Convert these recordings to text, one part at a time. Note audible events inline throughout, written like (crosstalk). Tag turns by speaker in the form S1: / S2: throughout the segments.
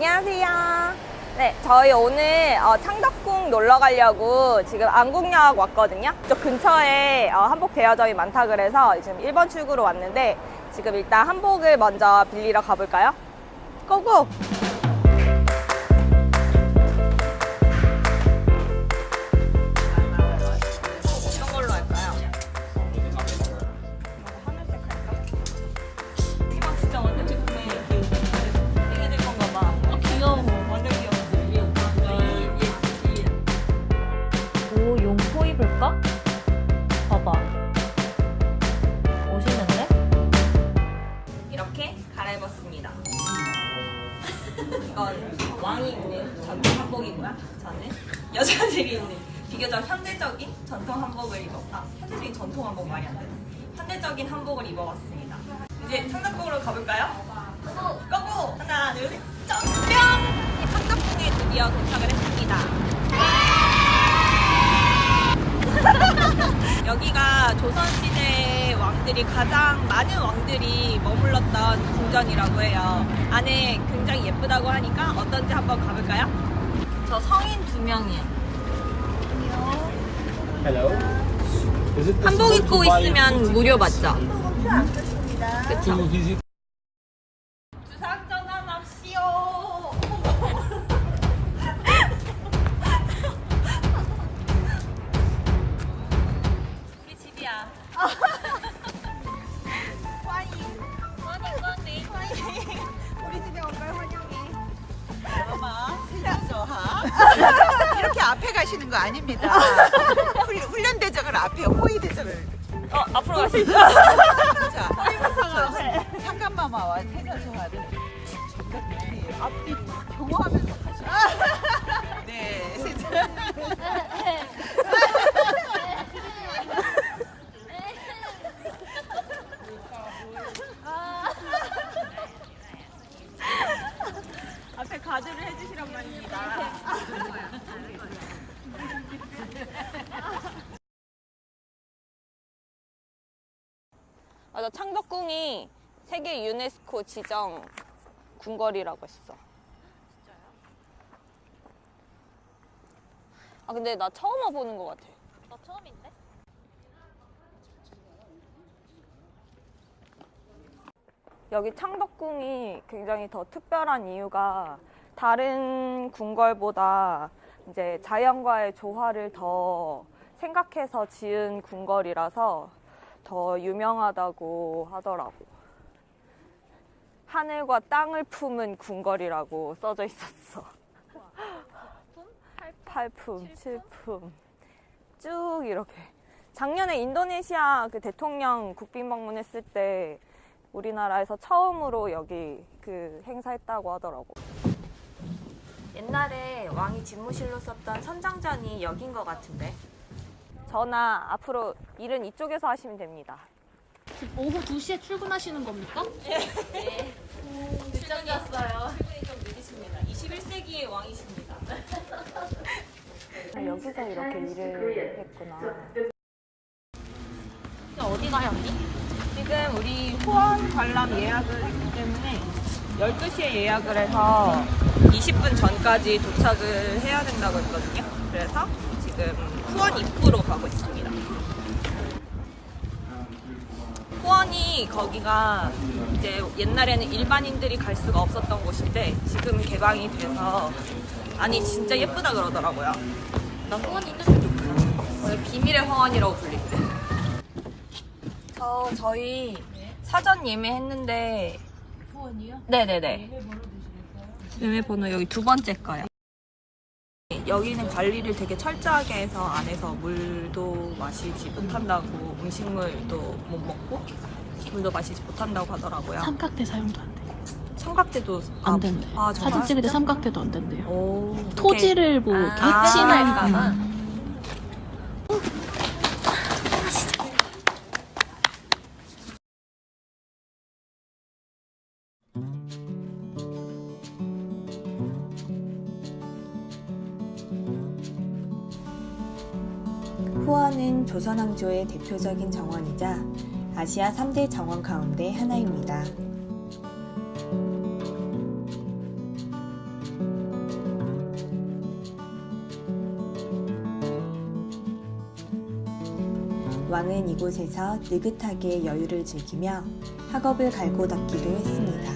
S1: 안녕하세요. 네, 저희 오늘 어, 창덕궁 놀러 가려고 지금 안국역 왔거든요. 저 근처에 어, 한복 대여점이 많다 그래서 지금 1번 출구로 왔는데 지금 일단 한복을 먼저 빌리러 가볼까요? 고고! 이건 왕이 입는 전통 한복이고요. 저는 여자들이 입는 비교적 현대적인 전통 한복을 입었, 아, 현대적인 전통 한복 말이 안 되나? 현대적인 한복을 입어봤습니다. 이제 창덕궁으로 가볼까요? 고고! 하나, 둘, 셋, 점! 뿅! 창덕궁에 드디어 도착을 했습니다. (laughs) 여기가 조선시대 왕들이 가장 많은 왕들이 머물렀던 궁전이라고 해요. 안에 굉장히 예쁘다고 하니까 어떤지 한번 가볼까요? 저 성인 두 명이에요.
S2: Hello. Is it
S1: 한복 입고 있으면 무료
S2: to visit
S1: 주상 전환합시오. 우리 집이야.
S3: 앞에 가시는 거 아닙니다. (laughs) 훈, 훈련 대적을 앞에 호위 대적을.
S1: 어, 앞으로 (laughs) 가시죠.
S3: 자, 저 상감마마와 생각조하를 이렇게 앞뒤 경호하면서 가시는 (laughs) 네, 세상.
S1: 앞에 가드를 해주시란 말입니다. 창덕궁이 세계 유네스코 지정 궁궐이라고 했어. 아 근데 나 처음 와보는 것 같아.
S4: 나 처음인데?
S1: 여기 창덕궁이 굉장히 더 특별한 이유가 다른 궁궐보다 이제 자연과의 조화를 더 생각해서 지은 궁궐이라서 더 유명하다고 하더라고. 하늘과 땅을 품은 궁궐이라고 써져 있었어. 팔품, 칠품, 쭉 이렇게. 작년에 인도네시아 그 대통령 국빈 방문했을 때 우리나라에서 처음으로 여기 그 행사했다고 하더라고. 옛날에 왕이 집무실로 썼던 선장전이 여긴 것 같은데. 전화 앞으로 일은 이쪽에서 하시면 됩니다.
S5: 오후 2시에 출근하시는 겁니까? (laughs)
S4: 늦잠잤어요.
S1: 출근이 좀 늦으십니다. 21세기의 왕이십니다. 아, 여기서 이렇게 일을 했구나.
S4: 어디 가요, 언니?
S1: 지금 우리 후원 관람 예약을 했기 때문에 12시에 예약을 해서 20분 전까지 도착을 해야 된다고 했거든요. 그래서 지금 후원 입구로 가고 있습니다. 후원이 거기가 이제 옛날에는 일반인들이 갈 수가 없었던 곳인데 지금 개방이 돼서 아니 진짜 예쁘다 그러더라고요.
S4: 나 후원 있는.
S1: 원래 비밀의 화원이라고 불린대. 저 저희 사전 예매했는데
S5: 후원이요?
S1: 네네네. 예매 번호 여기 두 번째 거요. 여기는 관리를 되게 철저하게 해서 안에서 물도 마시지 못한다고 음식물도 못 먹고 물도 마시지 못한다고 하더라고요.
S5: 삼각대 사용도 안 돼.
S1: 삼각대도
S5: 안
S1: 아,
S5: 된대.
S1: 아, 정말?
S5: 사진 찍을 때 삼각대도 안 된대요.
S1: 오,
S5: 토지를 뭐
S1: 아,
S5: 해치는
S1: 할
S6: 황제는 조선왕조의 대표적인 정원이자 아시아 3대 정원 가운데 하나입니다. 왕은 이곳에서 느긋하게 여유를 즐기며 학업을 갈고 닦기도 했습니다.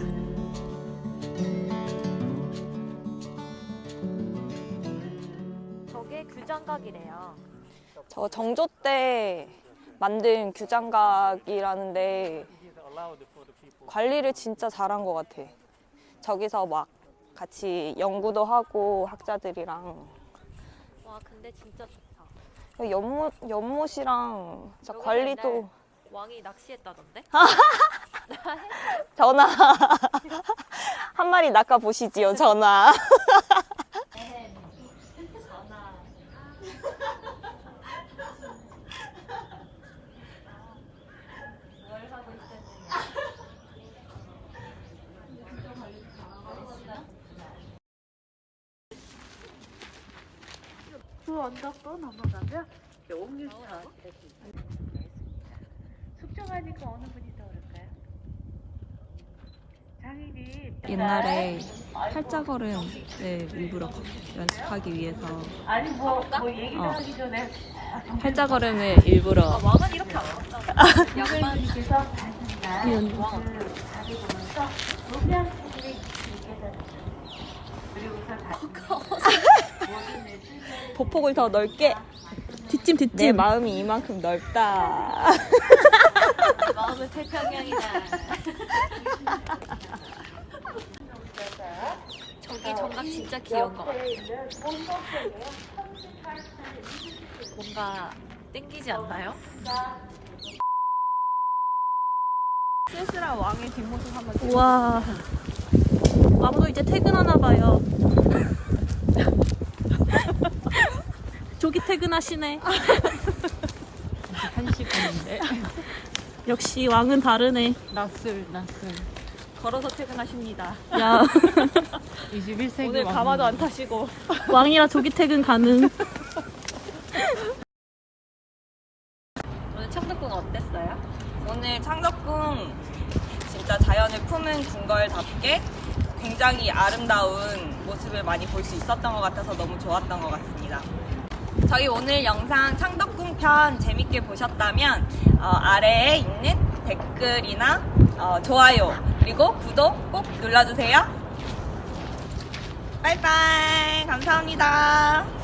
S4: 저게 규장각이래요.
S1: 저 정조 때 만든 규장각이라는데 관리를 진짜 잘한 것 같아. 저기서 막 같이 연구도 하고 학자들이랑
S4: 와 근데 진짜 좋다.
S1: 연못 연못이랑 진짜 관리도
S4: 왕이 낚시했다던데? (laughs)
S1: 전화 (laughs) 한 마리 낚아 보시지요 전화. (laughs)
S7: 그 언덕도 넘어가면 옥류천 숙종하니까 어느 분이 떠오를까요? 장인이
S8: 옛날에 팔자걸음을 일부러 연습하기 위해서
S7: 아니 뭐, 뭐 얘기
S8: 어.
S7: 나가기 전에.
S8: 팔자걸음을 일부러.
S4: 왕은 이렇게 안 왔잖아.
S7: 여러분께서 가진 날그 자리 보면서 음양책을 읽게 그리고서 다시
S1: 보폭을 더 넓게
S8: 뒷짐 뒷짐
S1: 내 마음이 이만큼 넓다. (laughs)
S4: 마음은 태평양이다. 저기 정각 진짜 귀여운 것 같아. 뭔가 땡기지 않나요?
S1: 쓸쓸한 왕의 뒷모습 한번.
S8: 우와 아무도 이제 퇴근하나 봐요 (laughs) (laughs) 조기 퇴근하시네 한 시간인데 역시 왕은 다르네
S5: 낯을 낯을.
S1: 걸어서 퇴근하십니다.
S8: 야 (laughs)
S5: 21세기
S1: 오늘 가마도 안 타시고.
S8: 왕이라 조기 퇴근 가능
S4: 오늘 청덕궁 어땠어요?
S1: 오늘 창덕궁 진짜 자연을 품은 궁궐답게 굉장히 아름다운 모습을 많이 볼 수 있었던 것 같아서 너무 좋았던 것 같습니다. 저희 오늘 영상 창덕궁 편 재밌게 보셨다면 어, 아래에 있는 댓글이나 어, 좋아요 그리고 구독 꼭 눌러주세요. 빠이빠이 감사합니다.